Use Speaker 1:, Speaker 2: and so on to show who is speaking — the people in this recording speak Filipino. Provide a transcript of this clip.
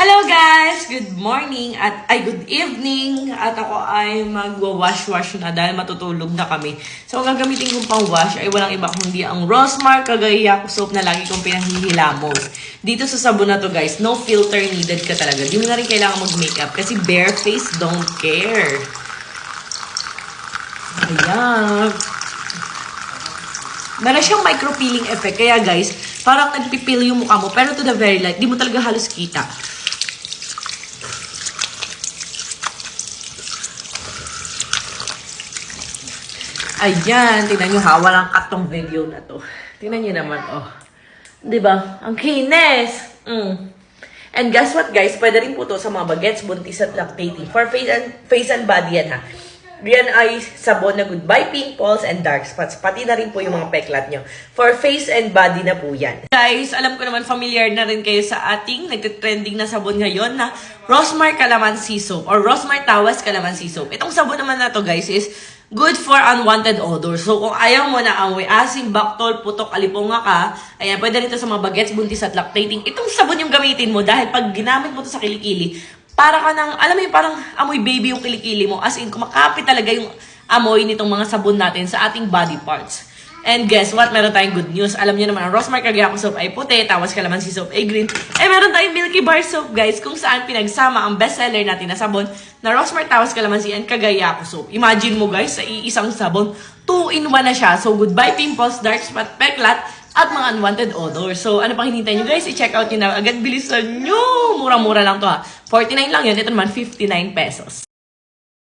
Speaker 1: Hello guys! Good morning at ay good evening at ako ay magwa-wash-wash na dahil matutulog na kami. So ang gagamitin kong pang wash ay walang iba kundi ang Rosmar Kagaya soap na lagi kong pinahihilamos. Dito sa sabon na to guys, no filter needed ka talaga. Di mo na rin kailangan mag-makeup kasi bare face don't care. Ayan. Meron siyang micro-peeling effect. Kaya guys, parang nagpipil yung mukha mo. Pero to the very light, di mo talaga halos kita. Ayan, tingnan nyo ha, walang cut tong video na to. Tingnan nyo naman, oh. Ba? Ang kinis! Mm. And guess what guys, pwede rin po to sa mga bagets, buntis at lactating. For face and, face and body yan ha. Yan ay sabon na goodbye pimples and dark spots. Pati na rin po yung mga peklat nyo. For face and body na po yan. Guys, alam ko naman familiar na rin kayo sa ating nagtitrending na sabon ngayon na Rosmar Calamansi Soap or Rosmar Tawas Calamansi Soap. Itong sabon naman na to guys is good for unwanted odor. So kung ayaw mo na amoy asim, baktol, putok, alipunga ka, ayan, pwede rin to sa mga bagets, buntis at lactating. Itong sabon yung gamitin mo dahil pag ginamit mo to sa kilikili, para ka nang, alam mo yung parang amoy baby yung kilikili mo. As in, kumakapit talaga yung amoy nitong mga sabon natin sa ating body parts. And guess what? Meron tayong good news. Alam niyo naman, ang Rosmar Kagayako soap ay puti, tawas kalamansi soap ay green. Eh, meron tayong Milky Bar soap, guys, kung saan pinagsama ang bestseller natin na sabon na Rosmar Tawas Kalamansi and Kagayako soap. Imagine mo, guys, sa iisang sabon, 2-in-1 na siya. So, goodbye pimples, dark spot, peklat, at mga unwanted odor. So, ano pang hinintay nyo, guys? I-check out nyo na agad. Bilisan nyo! Murang-mura lang to, ha. 49 lang yun. Ito naman, 59 pesos.